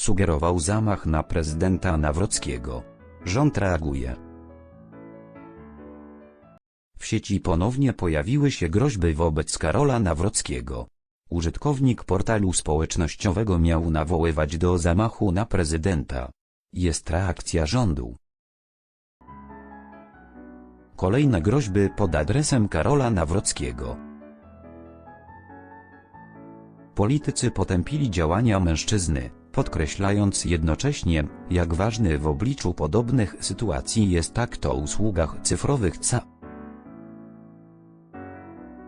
Sugerował zamach na prezydenta Nawrockiego. Rząd reaguje. W sieci ponownie pojawiły się groźby wobec Karola Nawrockiego. Użytkownik portalu społecznościowego miał nawoływać do zamachu na prezydenta. Jest reakcja rządu. Kolejne groźby pod adresem Karola Nawrockiego. Politycy potępili działania mężczyzny, podkreślając jednocześnie, jak ważny w obliczu podobnych sytuacji jest akt o usługach cyfrowych CA.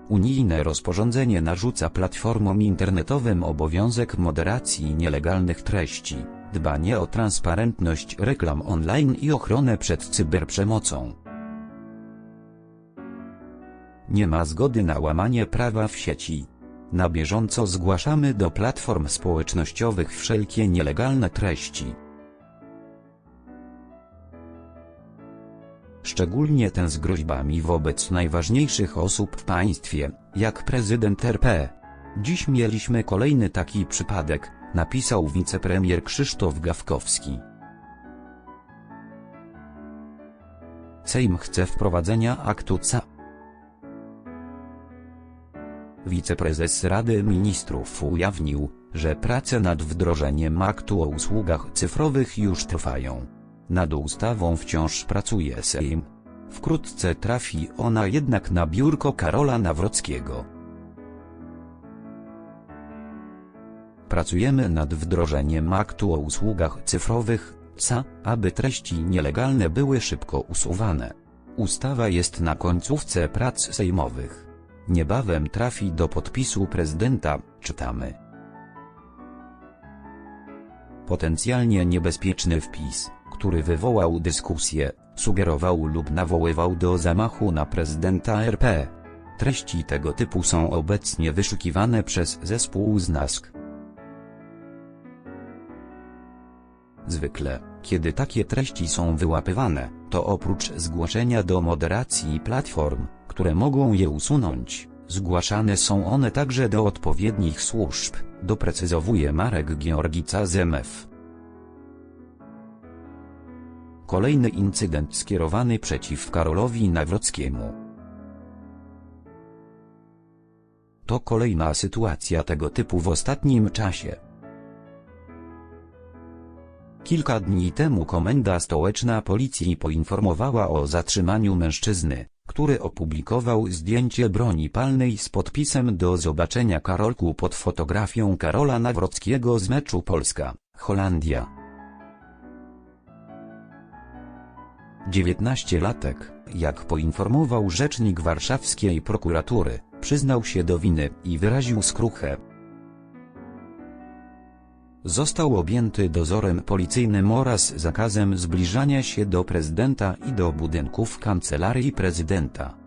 Unijne rozporządzenie narzuca platformom internetowym obowiązek moderacji nielegalnych treści, dbanie o transparentność reklam online i ochronę przed cyberprzemocą. Nie ma zgody na łamanie prawa w sieci. Na bieżąco zgłaszamy do platform społecznościowych wszelkie nielegalne treści. Szczególnie ten z groźbami wobec najważniejszych osób w państwie, jak prezydent RP. Dziś mieliśmy kolejny taki przypadek, napisał wicepremier Krzysztof Gawkowski. Sejm chce wprowadzenia aktu CA. Wiceprezes Rady Ministrów ujawnił, że prace nad wdrożeniem aktu o usługach cyfrowych już trwają. Nad ustawą wciąż pracuje Sejm. Wkrótce trafi ona jednak na biurko Karola Nawrockiego. Pracujemy nad wdrożeniem aktu o usługach cyfrowych, CA, aby treści nielegalne były szybko usuwane. Ustawa jest na końcówce prac sejmowych. Niebawem trafi do podpisu prezydenta, czytamy. Potencjalnie niebezpieczny wpis, który wywołał dyskusję, sugerował lub nawoływał do zamachu na prezydenta RP. Treści tego typu są obecnie wyszukiwane przez zespół ZNASK. Zwykle, kiedy takie treści są wyłapywane, to oprócz zgłoszenia do moderacji platform, które mogą je usunąć, zgłaszane są one także do odpowiednich służb, doprecyzowuje Marek Georgica z MF. Kolejny incydent skierowany przeciw Karolowi Nawrockiemu. To kolejna sytuacja tego typu w ostatnim czasie. Kilka dni temu Komenda Stołeczna Policji poinformowała o zatrzymaniu mężczyzny, który opublikował zdjęcie broni palnej z podpisem do zobaczenia Karolku pod fotografią Karola Nawrockiego z meczu Polska-Holandia. 19-latek, jak poinformował rzecznik warszawskiej prokuratury, przyznał się do winy i wyraził skruchę. Został objęty dozorem policyjnym oraz zakazem zbliżania się do prezydenta i do budynków kancelarii prezydenta.